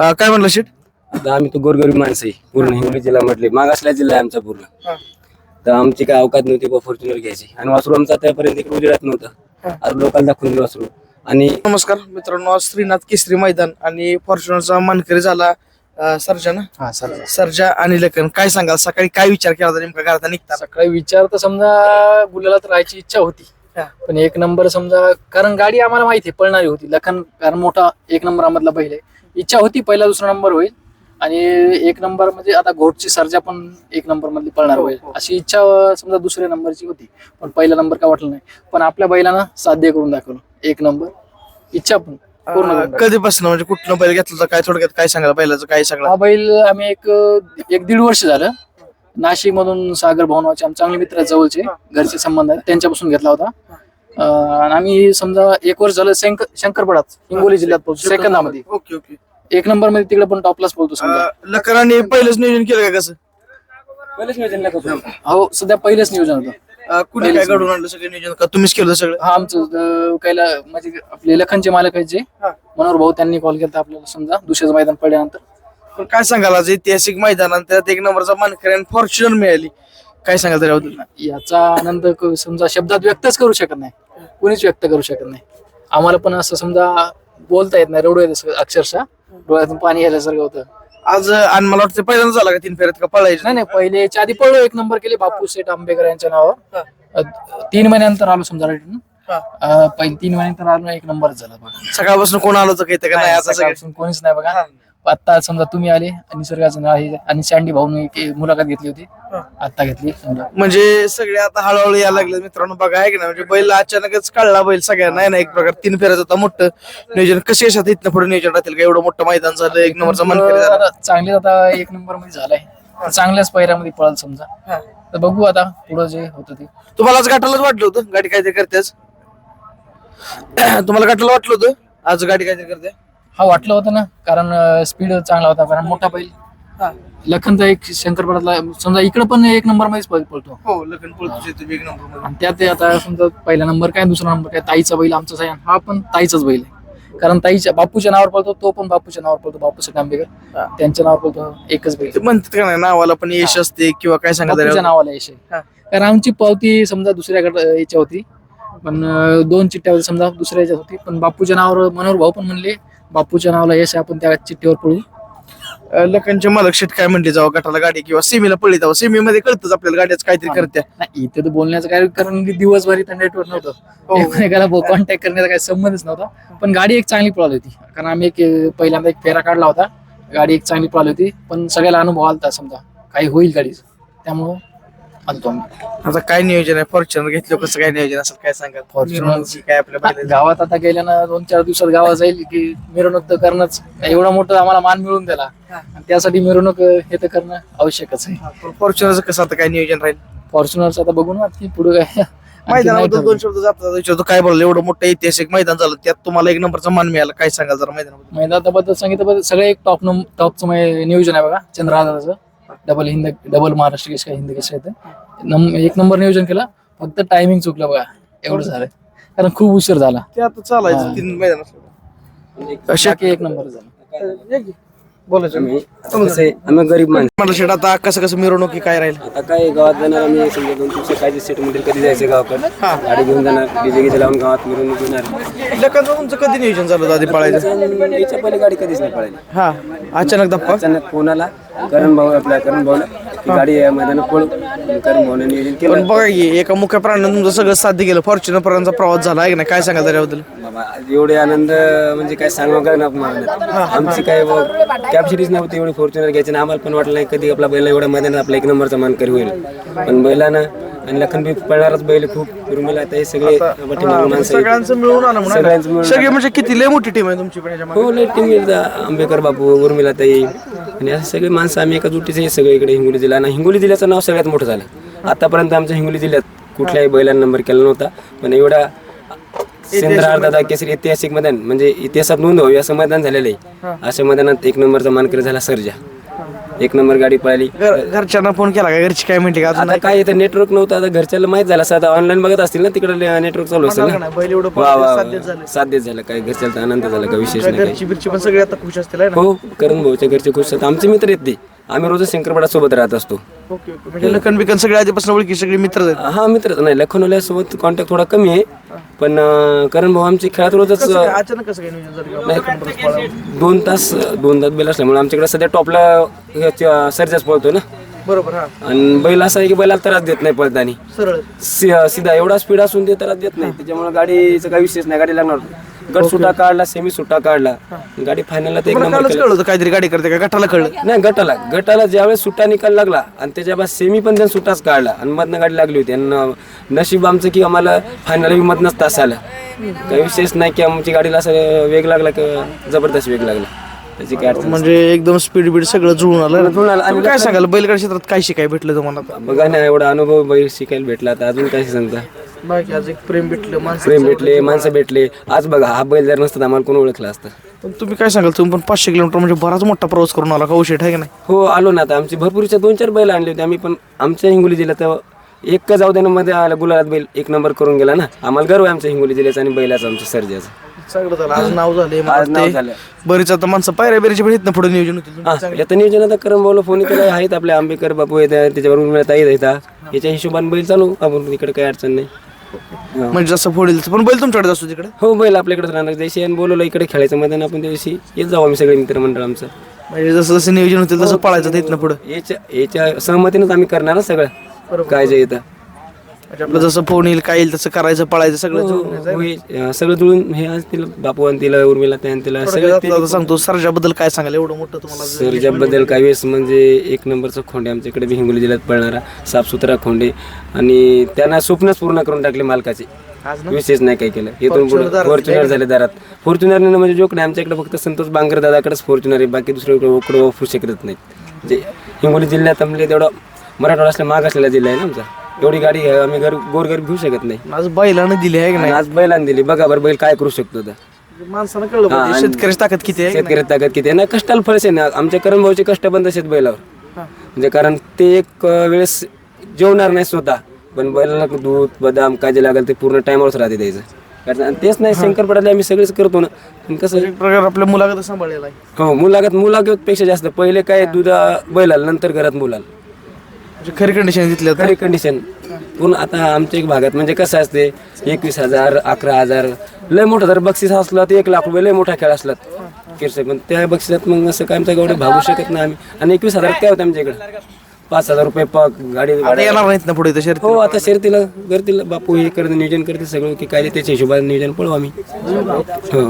अं, काय म्हणलं शेट आता आम्ही तो गोरगरीब माणसं आहे पूर्ण हिंगोली जिल्हा म्हटले मागासला जिल्हा आहे आमचा पूर्ण. तर आमची काय अवकात नव्हती बा फॉर्च्युनर घ्यायची. आणि वासरू आमचा त्यापर्यंत इकडे उजेडात नव्हतं. आज लोकांना दाखवून दिलं वासरू. आणि नमस्कार मित्रांनो आज श्रीनाथ केसरी मैदान आणि फॉर्च्युनरचा मानकरी झाला अं, सर्जा ना? हा सर सर्जा आणि लखन. काय सांगाल? सकाळी काय विचार केला होता नेमका घरात निघताना? सकाळी विचार तर समजा गुलाला राहायची इच्छा होती. हा. पण एक नंबर समजा कारण गाडी आम्हाला माहिती आहे पळणारी होती. लखन कारण मोठा एक नंबर मधला बैल आहे. इच्छा होती पहिला दुसरा नंबर होईल. आणि एक नंबर म्हणजे आता घोटची सर्जा पण एक नंबर मधली पळणार हो, होईल. हो. अशी इच्छा समजा दुसऱ्या नंबरची होती पण पहिला नंबर काय वाटलं नाही. पण आपल्या बैलानं साध्य करून दाखवलं. एक नंबर. इच्छा पण पूर्ण. कधीपासून? म्हणजे कुठलं बैल घेतलं होतं? काय थोडक्यात काय सांगाल? बैलाचं काय सगळं? हा बैल आम्ही एक एक दीड वर्ष झालं. नाशिक मधून सागर भवनाचे आमचे चांगले मित्र जवळचे घरचे संबंध आहेत त्यांच्यापासून घेतला होता. आणि आम्ही समजा एक वर्ष झालं शंकर शंकरपडात हिंगोली जिल्ह्यात पोहोचतो सेकंदामध्ये. Okay okay. एक नंबरमध्ये तिकडे पण टॉपलाच बोलतो समजा. लखनाने पहिलंच नियोजन केलं का कसं? पहिलेच नियोजन करू. हो सध्या पहिलेच नियोजन होतं. अं, कुणी काय घडवून आणलं सगळं नियोजन? का तुम्हीच केलं सगळं? हा आमचं अं, कायला म्हणजे आपले लखनचे मालक आहेत जे हा. मनोहर भाऊ त्यांनी कॉल केला आपल्याला समजा दुसऱ्याचं मैदान पडल्यानंतर. पण काय सांगाल आज ऐतिहासिक मैदान आणि त्यात एक नंबरचा मानकरी आणि फॉर्च्युनर मिळाली. काय सांगाल त्याच्याबद्दल याचा आनंद क- समजा शब्दात व्यक्तच करू शकत नाही. कोणीच व्यक्त करू शकत नाही. आम्हाला पण असं समजा बोलता येत नाही रडू येत असं अक्षरशः. डोळ्यातून पाणी यायल्यासारखं होतं. आज आणि मला वाटतं पहिल्यांदा झाला का तीन फेऱ्यात का पळायचं? नाही नाही पहिले याच्या आधी पळलो एक नंबर केले बापू शेठ आंबेकर यांच्या नावावर. अ, तीन महिन्यानंतर आलो समजा रिटर्न हा. पहिले तीन महिन्यानंतर आलो एक नंबर झाला बघा. सकाळपासून कोण आलं होतं काही का नाही? आता सगळं सकाळपासून कोणीच नाही बघा. आता समजा तुम्ही आले आणि निसर्गाचं नाव आहे आणि सँडी भाऊन एक मुलाखत घेतली होती. आता घेतली. समजा म्हणजे सगळे आता हळूहळू यायला लागले. मित्रांनो बघा आहे की नाही? म्हणजे बैल अचानकच कळला बैल सगळ्यांना. नाही ना एक प्रकार तीन फेऱ्यात होता. मोठं नियोजन कसे कशात इथनं पुढे नियोजन राहतील का? एवढं मोठं मैदान झालं एक नंबरचा मानकरी झाला. आता चांगले आता एक नंबरमध्ये झालाय चांगल्याच पैऱ्यामध्ये पळाल समजा. तर बघू आता पुढं जे होतं ते. तुम्हाला आज गाठालाच वाटलं होतं? गाडी काहीतरी करतेच तुम्हाला गाठाला वाटलं होतं? आज गाडी काहीतरी करते? हा वाटलं होतं ना कारण स्पीड चांगला होता कारण मोठा बैल. लखनचा एक शंकरपडातला समजा इकडे पण एक नंबर मध्येच पळ- पळतो. हो लग्न पळतो तुम्ही एक नंबर आणि त्यात ते आता समजा पहिला नंबर काय दुसरा नंबर काय ताईचा बैल आमचाच आहे हा पण ताईचाच बैल आहे. कारण ताईच्या बापूच्या नावावर पळतो तो पण बापूच्या नावावर पळतो बापू शेठ आंबेकर त्यांच्या नावावर पळतो एकच बैल. ते म्हणतात का नाही नावाला पण यश असते किंवा काय बापूच्या नावाला यश आहे. कारण आमची पावती समजा दुसऱ्या गट याच्या होती पण अं, दोन चिठ्ठ्या होत्या समजा दुसऱ्या याच्यात होती पण बापूच्या नावावर मनोहर भाऊ पण म्हणले बापूच्या नावाला यश आपण त्या चिठ्ठीवर पळू. लखनचे मालक शेट काय म्हणले जावं गटाला गाडी किंवा सेमीला पळली जावं सेमी मध्ये कळतच आपल्याला गाड्याच काहीतरी करत्या. नाही इथे तर बोलण्याचं काय कारण की दिवसभर इथं नेटवर्क हो. नव्हतं एकमेकाला कॉन्टॅक्ट करण्याचा काही संबंधच नव्हता. पण गाडी एक चांगली पळाली होती. कारण आम्ही एक अं, पहिल्यांदा एक फेरा काढला होता. गाडी एक चांगली पळाली होती. पण सगळ्याला अनुभव आलता समजा. काही होईल गाडीचं. त्यामुळं आलतो आम्ही आता काय नियोजन आहे? फॉर्च्युनर घेतलं कसं काय नियोजन असेल? काय सांगा Fortuner. फॉर्च्युनर काय आपल्या बैलाचं? गावात आता गेल्यानं दोन चार दिवसात गावात जाईल की मिरवणूक तर करणंच. एवढा मोठं आम्हाला मान मिळून दिला आणि त्यासाठी मिरवणूक अं, हे तर करणं आवश्यकच आहे. पण फॉर्च्युनरचं कसं आता काय नियोजन राहील? फॉर्च्युनरचं आता बघू ना की पुढे काय. आणखी नाही मैदानाबद्दल ठरवलं. दोन शब्द जाता विचारतो. काय बोललं? एवढं मोठं ऐतिहासिक मैदान झालं त्यात तुम्हाला एक नंबरचा मान मिळाला. काय सांगाल जरा मैदानाबद्दल? मैदानाबद्दल सांगितलं सगळं एक टॉप टॉपचं नियोजन आहे बघा चंद्रहादाचं डबल हिंद डबल महाराष्ट्र केस काय हिंद केस आहे नम एक नंबर नियोजन केलं फक्त टायमिंग चुकलं बघा एवढं झालं कारण खूप उशीर झाला. ते आता चालायचं हा. तीन मैदान एक नंबर झाला. बोलायचं. आहे, आम्ही गरीब माणसं. शेट आता कसं कसं मिरवणुकी काय राहील? आता काय गावात जाणार आम्ही समजा दोन दिवस काय सेटमध्ये कधी जायचं गावाकडे? गाडी घेऊन जाणार डीजे गिजे लावून गावात मिरवणूक घेणार. लखनचं तुमचं कधी नियोजन झालं होतं आधी पळायचं? याच्या पहिले गाडी कधीच नाही पळायली हा. अचानक धप्पा? अचानक फोन आला. करण भाऊ आपल्या करण भाऊला की गाडी या मैदानात पळू. करण भाऊने नियोजन पण बघा की एका मुख्य प्राण्यानं तुमचं सगळं साध्य केलं. फॉर्च्युनर पर्यंतचा प्रवास झाला. आहे की नाही? काय सांगाल त्याच्याबद्दल? बाबा एवढे आनंद म्हणजे काय सांगा का ना आमची काय सिरीज नव्हती एवढी फॉर्च्युनर घ्यायची आणि आम्हाला पण वाटलं नाही कधी आपला बैल एवढ्या मैदानात आपला एक नंबरचा मानकरी होईल. पण बैलानं आणि लखन बी पळणारच बैल खूप उर्मिला आता हे सगळे. सगळ्यांचं मिळून आलं म्हणा सगळ्यांचं मिळून सगळे म्हणजे किती लय मोठी टीम आहे तुमची पण याच्यामध्ये? हो लय टीम आंबेकर बापू उर्मिला ताई आणि असे सगळे माणसं आम्ही एका जुटीचे सगळे इकडे हिंगोली जिल्हा आणि हिंगोली जिल्ह्याचं नाव सगळ्यात मोठं झालं. आतापर्यंत आमच्या हिंगोली जिल्ह्यात कुठल्याही बैलांना नंबर केला नव्हता. पण एवढा सेंद्र दादा केसरी ऐतिहासिक मैदान म्हणजे इतिहासात नोंद व्हावी असं मैदान झालेलं आहे अशा मैदानात एक नंबरचा मानकरी झाला सर्जा. एक नंबर गाडी पळाली. घर- घरच्यांना फोन केला का? घरची काय म्हणते का? अजून आता काय इथं नेटवर्क नव्हतं आता घरच्याला माहीत झालं असं आता ऑनलाईन बघत असतील ना तिकडे नेटवर्क चालू असेल ना. नाही, बैल एवढं वा वा साथ देत झालं. काय घरच्याला तर आनंद झाला का विशेष नाही काही. घरची बिरची पण सगळे आता खुश असतील है ना? हो करण भाऊच्या घरचे खुश आहेत. आमचे मित्र आहेत ते. आम्ही रोज शंकरपडा सोबत राहत असतो. Okay okay. म्हणजे लखन बिकन सगळे आधीपासून ओळखी सगळे मित्र आहेत. हा मित्र नाही. लखनौल्यासोबत कॉन्टॅक्ट थोडा कमी आहे. पण अं, करण भाऊ आमचे खेळात रोजच कसं काय, अचानक कसं काय नियोजन झालं? की लखन परत पळावं? दोन तास दोन तास बैल असल्यामुळे आमच्याकडे सध्या टॉपला सर्जाच पळतो ना. बरोबर हा. आणि बैल असा आहे की बैलाला त्रास देत नाही पळतानी. सरळ. सि- सीधा एवढा स्पीड असून ते त्रास देत नाही. त्याच्यामुळे गाडीचा काही विशेष नाही. गाडी लागणार गट सुटा काढला सेमी सुटा काढला. गाडी फायनलला एक नंबर कालच कळलं होतं काहीतरी गाडी करते का? गटाला कळलं. नाही गटाला. गटाला ज्यावेळेस सुट्टा निकाल लागला आणि त्याच्या बाद सेमी पण त्यांनी सुट्टाच काढला आणि मधनं गाडी लागली होती. आणि न- नशीब आमचं की आम्हाला फायनल मधनच तास आला. काही विशेष नाही की आमची गाडीला असं वेग लागला की जबरदस्त वेग लागला. त्याची काय अडचण म्हणजे एकदम स्पीड बीड सगळं जुळून आलं. जुळून आलं. आणि तुम्ही काय सांगाल? बैलगाडी क्षेत्रात काय शिकाय भेटलं तुम्हाला? आता? बघा ना एवढा अनुभव बैल शिकायला भेटला आता अजून काय सांगता? बाकी आज एक प्रेम भेटलं माणसं प्रेम भेटले. माणसं भेटले. आज बघा हा बैल जर नसतं तर आम्हाला कोण ओळखलं असतं? पण तुम्ही काय सांगाल तुम्ही पण पाचशे किलोमीटर म्हणजे बराच मोठा प्रवास करून आला कौशेट आहे का नाही? हो आलो ना आता. आमची भरपूरच्या दोन चार बैल आणले होते आम्ही पण आमच्या हिंगोली जिल्ह्यात एक जाऊ दे मध्ये आला गुलाबात बैल एक नंबर करून गेला ना. आम्हाला गर्व आहे आमच्या हिंगोली जिल्ह्याचा आणि बैलाचं आमच्या सर्जाचं. सगळं झालं. आज नाव झाले आज नाव झालं. बरीच आता माणसं पायऱ्या बिऱ्याच्या पण इथनं पुढे नियोजन होतील. हा आता नियोजन आता करम भाऊला फोन केला आहेत आपले आंबेकर बापू आहेत त्याच्यावर उर्मिळा ताई येतात याच्या हिशोबाने बैल चालू आपण इकडे काही अडचण नाही. म्हणजे जसं पुढील तसं. पण बैल तुमच्याकडे असतो तिकडे? हो बैल आपल्याकडे राहणार. जशी आणि बोलवलं इकडे खेळायचं मैदान आपण त्या दिवशी येत जाऊ आम्ही सगळे मित्रमंडळ आमचं. म्हणजे जसं जसं नियोजन होतील तसं पळायचं इथनं पुढे. याच्या याच्या सहमतीनेच आम्ही करणार ना सगळं. काय जे येतं. म्हणजे आपलं जसं फोन येईल काय येईल तसं करायचं पळायचं सगळं जुळून. हो, हे, सगळं जुळून हे आज तिला बापू आणि तिला उर्मिला त्या आणि तिला सगळं आता सांगतो सरजाबद्दल काय सांगाल एवढं मोठं तुम्हाला सर्जाबद्दल काही वेळेस म्हणजे एक नंबरचा खोंडे आमच्याकडे बी हिंगोली जिल्ह्यात पळणारा साफसुथरा खोंडे. आणि त्यांना स्वप्नच पूर्ण करून टाकले मालकाचे. आज विशेष नाही काही केलं. इथून पुढे फॉर्च्युनर झाले दारात. फॉर्च्युनर म्हणजे जोक नाही आमच्याकडे फक्त संतोष बांगर दादाकडेच फॉर्च्युनर आहे. बाकी दुसरं इकडे वापरू शकत नाहीत. जे हिंगोली जिल्ह्यात आमले तेवढा मराठवाडा असल्या माग असलेला जिल्हा आहे ना आमचा. एवढी गाडी आहे, आम्ही घर गोरगरीब घेऊ शकत नाही. आज बैलानं दिली आहे की आणि आज बैलांनी दिली. बघा बरं बैल काय करू शकतो आता. नाही माणसानं कळलं पाहिजे. शेतकऱ्याची ताकद किती आहे शेतकरी ताकद किती आहे? ना कष्टाला फळस आहे ना. आमच्या करण भाऊचे कष्ट पण तसेच बैलावर. म्हणजे कारण ते एक अं, वेळेस जेवणार नाही स्वतः. पण बैलाला दूध बदाम काय जे लागेल ते पूर्ण टायमावरच राहते द्यायचं कारण आणि तेच नाही शंकर पडायला आम्ही सगळेच करतो ना. पण कसं एक प्रकार आपल्या मुलाखत सांभाळलेला आहे. हो मुलाखत मुलाखत पेक्षा जास्त. पहिले काय दुधा बैलाला नंतर घरात मुलाला. म्हणजे खरी कंडिशन तिथल्या खरी कंडिशन पण आता आमच्या एक भागात म्हणजे कसं असते एकवीस हजार अकरा हजार लय मोठा जर बक्षीस असला तर एक लाख रुपये लय मोठा खेळ असला. किरसे पण त्या बक्षिसात मग असं काय आमच्या गावडे भागू शकत नाही आम्ही. आणि एकवीस हजार काय होतं आमच्या इकडे? पाच हजार रुपये पग गाडी आता येणार नाहीत ना पुढे तसे हो आता शर्तीला करतील बापू हे करते नियोजन करते सगळं की काय त्याच्या हिशोबाने नियोजन पळू आम्ही. हो